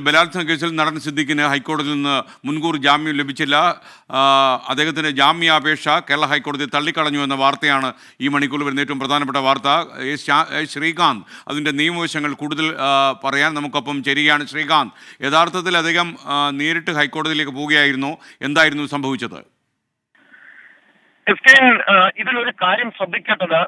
ബലാത്സംഗ കേസിൽ നടൻ സിദ്ദിഖിന് ഹൈക്കോടതിയിൽ നിന്ന് മുൻകൂർ ജാമ്യം ലഭിച്ചില്ല. അദ്ദേഹത്തിന്റെ ജാമ്യാപേക്ഷ കേരള ഹൈക്കോടതി തള്ളിക്കളഞ്ഞു എന്ന വാർത്തയാണ് ഈ മണിക്കൂർ വരുന്ന ഏറ്റവും പ്രധാനപ്പെട്ട വാർത്ത. ശ്രീകാന്ത് അതിന്റെ നിയമവശങ്ങൾ കൂടുതൽ പറയാൻ നമുക്കൊപ്പം ചേരുകയാണ്. ശ്രീകാന്ത് യഥാർത്ഥത്തിൽ അദ്ദേഹം നേരിട്ട് ഹൈക്കോടതിയിലേക്ക് പോവുകയായിരുന്നു. എന്തായിരുന്നു സംഭവിച്ചത്? ഇതിലൊരു കാര്യം ശ്രദ്ധിക്കേണ്ടത്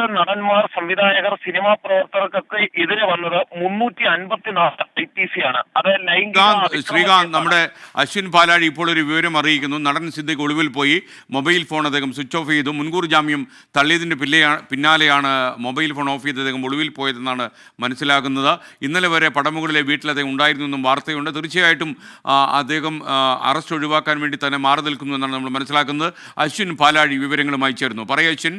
മറ്റ് നടന്മാർ സംവിധായകർ സിനിമാ പ്രവർത്തകർക്കൊക്കെ എതിരെ വന്നത് മുന്നൂറ്റി അൻപത്തിനാല് ഐ പി സി ആണ്. അത് ലൈംഗിക ശ്രീകാന്ത്. നമ്മുടെ അശ്വിൻ പാലാഴി ഇപ്പോൾ ഒരു വിവരം അറിയിക്കുന്നു. നടൻ സിദ്ദിഖ് ഒളിവിൽ പോയി. മൊബൈൽ ഫോൺ അദ്ദേഹം സ്വിച്ച് ഓഫ് ചെയ്തു. മുൻകൂർ ജാമ്യം തള്ളിയതിന്റെ പിന്നെയാണ് പിന്നാലെയാണ് മൊബൈൽ ഫോൺ ഓഫ് ചെയ്ത് അദ്ദേഹം ഒളിവിൽ പോയതെന്നാണ് മനസ്സിലാക്കുന്നത് ഇന്നലെ വരെ പടമുകളിലെ വീട്ടിൽ അദ്ദേഹം ഉണ്ടായിരുന്നു എന്നും വാർത്തയുണ്ട്. തീർച്ചയായിട്ടും അദ്ദേഹം അറസ്റ്റ് ഒഴിവാക്കാൻ വേണ്ടി തന്നെ മാറി നിൽക്കുന്നു എന്നാണ് നമ്മൾ മനസ്സിലാക്കുന്നത്. അശ്വിൻ പാലാഴി വിവരങ്ങളുമായി ചേർന്നു പറയ അശ്വിൻ.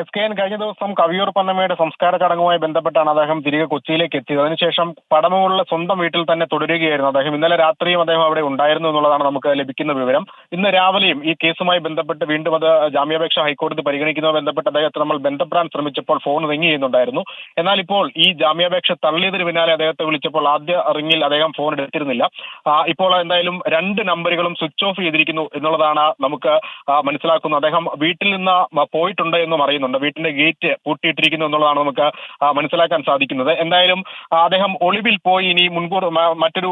എസ് കെ എൻ കഴിഞ്ഞ ദിവസം കവിയൂർ പന്നമ്മയുടെ സംസ്കാര ചടങ്ങുമായി ബന്ധപ്പെട്ടാണ് അദ്ദേഹം തിരികെ കൊച്ചിയിലേക്ക് എത്തിയത്. അതിനുശേഷം പടമുകളിലെ സ്വന്തം വീട്ടിൽ തന്നെ തുടരുകയായിരുന്നു അദ്ദേഹം. ഇന്നലെ രാത്രിയും അദ്ദേഹം അവിടെ ഉണ്ടായിരുന്നു എന്നുള്ളതാണ് നമുക്ക് ലഭിക്കുന്ന വിവരം. ഇന്ന് രാവിലെയും ഈ കേസുമായി ബന്ധപ്പെട്ട് വീണ്ടും അത് ജാമ്യാപേക്ഷ ഹൈക്കോടതി പരിഗണിക്കുന്നതുമായി ബന്ധപ്പെട്ട് അദ്ദേഹത്തെ നമ്മൾ ബന്ധപ്പെടാൻ ശ്രമിച്ചപ്പോൾ ഫോൺ റിങ് ചെയ്യുന്നുണ്ടായിരുന്നു. എന്നാൽ ഇപ്പോൾ ഈ ജാമ്യാപേക്ഷ തള്ളിയതിന് പിന്നാലെ അദ്ദേഹത്തെ വിളിച്ചപ്പോൾ ആദ്യ റിങ്ങിൽ അദ്ദേഹം ഫോൺ എടുത്തിരുന്നില്ല. ഇപ്പോൾ എന്തായാലും രണ്ട് നമ്പറുകളും സ്വിച്ച് ഓഫ് ചെയ്തിരിക്കുന്നു എന്നുള്ളതാണ് നമുക്ക് മനസ്സിലാക്കുന്നത്. അദ്ദേഹം വീട്ടിൽ നിന്ന് പോയിട്ടുണ്ട് എന്നും അറിയുന്നുണ്ട് വീട്ടിന്റെ ഗേറ്റ് പൂട്ടിയിട്ടിരിക്കുന്നു എന്നുള്ളതാണ് നമുക്ക് മനസ്സിലാക്കാൻ സാധിക്കുന്നത്. എന്തായാലും അദ്ദേഹം ഒളിവിൽ പോയി ഇനി മുൻകൂർ മറ്റൊരു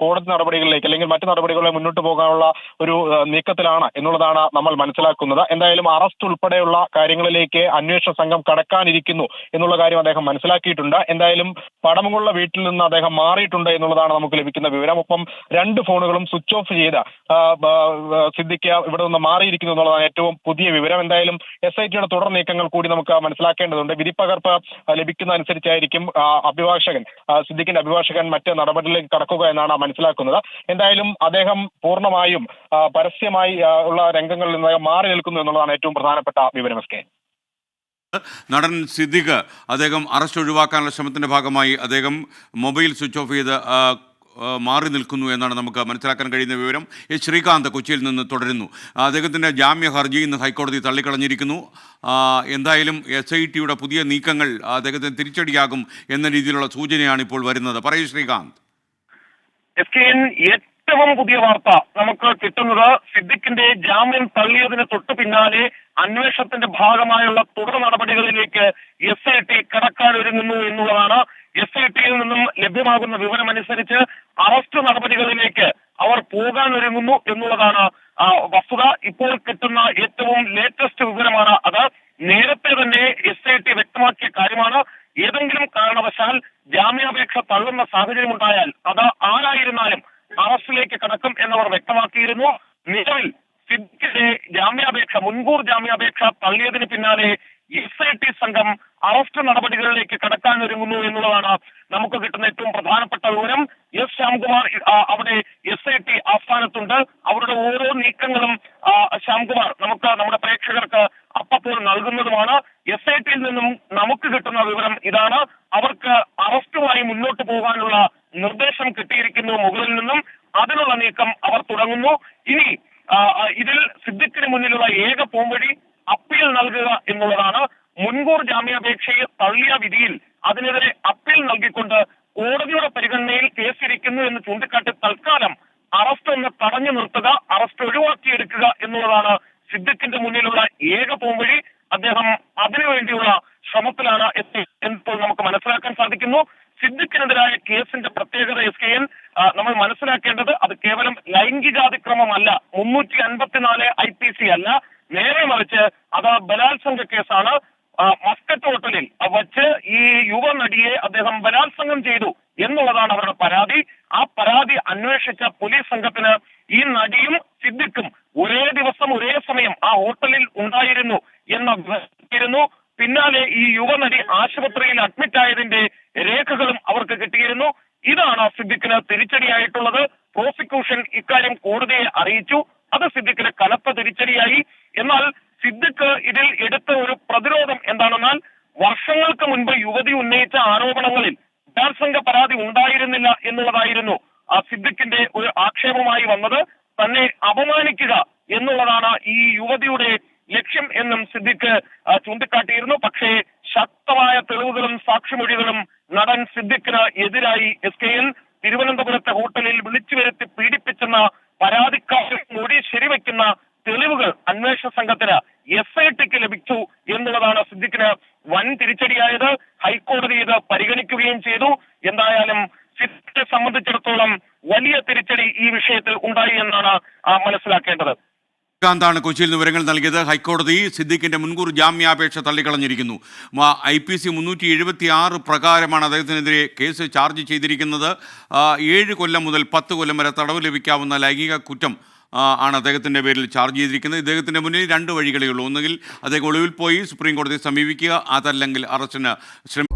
കോടതി നടപടികളിലേക്ക് അല്ലെങ്കിൽ മറ്റു നടപടികളിലേക്ക് മുന്നോട്ട് പോകാനുള്ള ഒരു നീക്കത്തിലാണ് എന്നുള്ളതാണ് നമ്മൾ മനസ്സിലാക്കുന്നത്. എന്തായാലും അറസ്റ്റ് ഉൾപ്പെടെയുള്ള കാര്യങ്ങളിലേക്ക് അന്വേഷണ സംഘം കടക്കാനിരിക്കുന്നു എന്നുള്ള കാര്യം അദ്ദേഹം മനസ്സിലാക്കിയിട്ടുണ്ട്. എന്തായാലും പടമുള്ള വീട്ടിൽ നിന്ന് അദ്ദേഹം മാറിയിട്ടുണ്ട് എന്നുള്ളതാണ് നമുക്ക് ലഭിക്കുന്ന വിവരം. ഒപ്പം രണ്ട് ഫോണുകളും സ്വിച്ച് ഓഫ് ചെയ്ത സിദ്ദിഖ് ഇവിടെ നിന്ന് മാറിയിരിക്കുന്നു എന്നുള്ളതാണ് ഏറ്റവും പുതിയ വിവരം. എന്തായാലും എസ് ഐ ടിയുടെ തുടർ നീക്കങ്ങൾ കൂടി നമുക്ക് മനസ്സിലാക്കേണ്ടതുണ്ട്. വിധിപ്പകർപ്പ് ലഭിക്കുന്ന അനുസരിച്ചായിരിക്കും അഭിഭാഷകൻ സിദ്ദിഖിന്റെ അഭിഭാഷകൻ മറ്റ് നടപടികളിലേക്ക് കടക്കുക എന്നാണ് മനസ്സിലാക്കുന്നത്. എന്തായാലും അദ്ദേഹം പൂർണമായും പരസ്യമായി ഉള്ള രംഗങ്ങളിൽ നിന്ന് മാറി നിൽക്കുന്നു എന്നുള്ളതാണ് ഏറ്റവും പ്രധാനപ്പെട്ട വിവരം എസ് കെ. നടൻ സിദ്ദിഖ് അദ്ദേഹം അറസ്റ്റ് ഒഴിവാക്കാനുള്ള ശ്രമത്തിന്റെ ഭാഗമായി അദ്ദേഹം മൊബൈൽ സ്വിച്ച് ഓഫ് ചെയ്ത് മാറി നിൽക്കുന്നു എന്നാണ് നമുക്ക് മനസ്സിലാക്കാൻ കഴിയുന്ന വിവരം. എച്ച് ശ്രീകാന്ത് കൊച്ചിയിൽ നിന്ന് തുടരുന്നു. അദ്ദേഹത്തിന്റെ ജാമ്യ ഹർജി ഇന്ന് ഹൈക്കോടതി തള്ളിക്കളഞ്ഞിരിക്കുന്നു. എന്തായാലും എസ് ഐ ടിയുടെ പുതിയ നീക്കങ്ങൾ അദ്ദേഹത്തിന് തിരിച്ചടിയാകും എന്ന രീതിയിലുള്ള സൂചനയാണ് ഇപ്പോൾ വരുന്നത്. പറയൂ ശ്രീകാന്ത്. ഏറ്റവും പുതിയ വാർത്ത നമുക്ക് കിട്ടുന്നത് സിദ്ദിഖിന്റെ ജാമ്യം തള്ളിയതിന് തൊട്ടു പിന്നാലെ അന്വേഷണത്തിന്റെ ഭാഗമായുള്ള തുടർ നടപടികളിലേക്ക് എസ് ഐ ടി കടക്കാനൊരുങ്ങുന്നു എന്നുള്ളതാണ്. എസ് ഐ ടിയിൽ നിന്നും ലഭ്യമാകുന്ന വിവരമനുസരിച്ച് അറസ്റ്റ് നടപടികളിലേക്ക് അവർ പോകാൻ ഒരുങ്ങുന്നു എന്നുള്ളതാണ് വസ്തുത. ഇപ്പോൾ കിട്ടുന്ന ഏറ്റവും ലേറ്റസ്റ്റ് വിവരമാണ് അത് നേരത്തെ തന്നെ എസ് ഐ ടി വ്യക്തമാക്കിയ കാര്യമാണ്. ഏതെങ്കിലും കാരണവശാൽ ജാമ്യാപേക്ഷ തള്ളുന്ന സാഹചര്യം ഉണ്ടായാൽ അത് ആരായിരുന്നാലും അറസ്റ്റിലേക്ക് കടക്കും എന്നവർ വ്യക്തമാക്കിയിരുന്നു. നിലവിൽ സിദ്ദിഖിന്റെ ജാമ്യാപേക്ഷ മുൻകൂർ ജാമ്യാപേക്ഷ തള്ളിയതിന് പിന്നാലെ എസ് ഐ ടി സംഘം അറസ്റ്റ് നടപടികളിലേക്ക് കടക്കാൻ ഒരുങ്ങുന്നു എന്നുള്ളതാണ് നമുക്ക് കിട്ടുന്ന ഏറ്റവും പ്രധാനപ്പെട്ട വിവരം. എസ് ശ്യാംകുമാർ അവിടെ എസ് ഐ ടി ആസ്ഥാനത്തുണ്ട്. അവരുടെ ഓരോ നീക്കങ്ങളും ശ്യാംകുമാർ നമുക്ക് നമ്മുടെ പ്രേക്ഷകർക്ക് അപ്പപ്പോൾ നൽകുന്നതുമാണ്. എസ് ഐ ടിയിൽ നിന്നും നമുക്ക് കിട്ടുന്ന വിവരം ഇതാണ്. അവർക്ക് അറസ്റ്റുമായി മുന്നോട്ട് പോകാനുള്ള നിർദ്ദേശം കിട്ടിയിരിക്കുന്നു മുകളിൽ നിന്നും. അതിനുള്ള നീക്കം അവർ തുടങ്ങുന്നു. ഇനി ഇതിൽ സിദ്ദിഖിന് മുന്നിലുള്ള ഏക പോംവഴി അപ്പീൽ നൽകുക എന്നുള്ളതാണ്. മുൻകൂർ ജാമ്യാപേക്ഷയെ തള്ളിയ വിധിയിൽ അതിനെതിരെ അപ്പീൽ നൽകിക്കൊണ്ട് കോടതിയുടെ പരിഗണനയിൽ കേസിരിക്കുന്നു എന്ന് ചൂണ്ടിക്കാട്ടി തൽക്കാലം അറസ്റ്റ് ഒന്ന് തടഞ്ഞു നിർത്തുക അറസ്റ്റ് ഒഴിവാക്കിയെടുക്കുക എന്നുള്ളതാണ് സിദ്ദിഖിന്റെ മുന്നിലുള്ള ഏക പോംവഴി. അദ്ദേഹം അതിനുവേണ്ടിയുള്ള ശ്രമത്തിലാണ് എത്തി എന്നിപ്പോൾ നമുക്ക് മനസ്സിലാക്കാൻ സാധിക്കുന്നു. സിദ്ദിഖിനെതിരായ കേസിന്റെ പ്രത്യേകത എസ് കെ എൻ നമ്മൾ മനസ്സിലാക്കേണ്ടത് അത് കേവലം ലൈംഗികാതിക്രമമല്ല മുന്നൂറ്റി അൻപത്തിനാല് ഐ പി സി അല്ല. നേരെ മറിച്ച് അത് ബലാത്സംഗ കേസാണ് ആ, മസ്കറ്റ് ഹോട്ടലിൽ വച്ച് ഈ യുവനടിയെ അദ്ദേഹം ബലാത്സംഗം ചെയ്തു എന്നുള്ളതാണ് അവരുടെ പരാതി. ആ പരാതി അന്വേഷിച്ച പോലീസ് സംഘത്തിന് ഈ നടിയും സിദ്ദിഖും ഒരേ ദിവസം ഒരേ സമയം ആ ഹോട്ടലിൽ ഉണ്ടായിരുന്നു എന്ന പിന്നാലെ ഈ യുവനടി ആശുപത്രിയിൽ അഡ്മിറ്റ് ആയതിന്റെ രേഖകളും അവർക്ക് കിട്ടിയിരുന്നു. ഇതാണ് സിദ്ദിഖിന് തിരിച്ചടിയായിട്ടുള്ളത്. പ്രോസിക്യൂഷൻ ഇക്കാര്യം കോടതിയെ അറിയിച്ചു. അത് സിദ്ദിഖിന് കനത്ത തിരിച്ചടിയായി. എന്നാൽ സിദ്ദിഖ് ഇതിൽ എടുത്ത ഒരു പ്രതിരോധം എന്താണെന്നാൽ വർഷങ്ങൾക്ക് മുൻപ് യുവതി ഉന്നയിച്ച ആരോപണങ്ങളിൽ ബലാത്സംഗ പരാതി ഉണ്ടായിരുന്നില്ല എന്നുള്ളതായിരുന്നു. സിദ്ദിഖിന്റെ ഒരു ആക്ഷേപമായി വന്നത്. തന്നെ അപമാനിക്കുക എന്നുള്ളതാണ് ഈ യുവതിയുടെ ലക്ഷ്യം എന്നും സിദ്ദിഖ് ചൂണ്ടിക്കാട്ടിയിരുന്നു. പക്ഷേ ശക്തമായ തെളിവുകളും സാക്ഷിമൊഴികളും നടൻ സിദ്ദിഖിന് എതിരായി എസ് കെ എൻ തിരുവനന്തപുരത്തെ ഹോട്ടലിൽ വിളിച്ചു വരുത്തി പീഡിപ്പിച്ചെന്ന പരാതിക്കാരൻ മൊഴി ശരിവെക്കുന്ന തെളിവുകൾ അന്വേഷണ സംഘത്തിന് എസ് ഐ ടിക്ക് ലഭിച്ചു എന്നുള്ളതാണ് സിദ്ദിഖിന് തിരിച്ചടിയായത് ഹൈക്കോടതി ഇത് പരിഗണിക്കുകയും ചെയ്തു. എന്തായാലും സിറ്റിനെ സംബന്ധിച്ചിടത്തോളം വലിയ തിരിച്ചടി ഈ വിഷയത്തിൽ ഉണ്ടായി എന്നാണ് മനസ്സിലാക്കേണ്ടത്. ശ്രീകാന്താണ് കൊച്ചിയിൽ നിന്ന് വിവരങ്ങൾ നൽകിയത്. ഹൈക്കോടതി സിദ്ദിഖിന്റെ മുൻകൂർ ജാമ്യാപേക്ഷ തള്ളിക്കളഞ്ഞിരിക്കുന്നു. ഐ പി സി മുന്നൂറ്റി എഴുപത്തി ആറ് പ്രകാരമാണ് അദ്ദേഹത്തിനെതിരെ കേസ് ചാർജ് ചെയ്തിരിക്കുന്നത്. ഏഴ് കൊല്ലം മുതൽ പത്ത് കൊല്ലം വരെ തടവ് ലഭിക്കാവുന്ന ലൈംഗിക കുറ്റം ആണ് അദ്ദേഹത്തിന്റെ പേരിൽ ചാർജ് ചെയ്തിരിക്കുന്നത്. ഇദ്ദേഹത്തിന്റെ മുന്നിൽ രണ്ട് വഴികളേ ഉള്ളൂ. ഒന്നുകിൽ അദ്ദേഹം ഒളിവിൽ പോയി സുപ്രീം കോടതിയെ സമീപിക്കുക അതല്ലെങ്കിൽ അറസ്റ്റിന് ശ്രമിക്കുക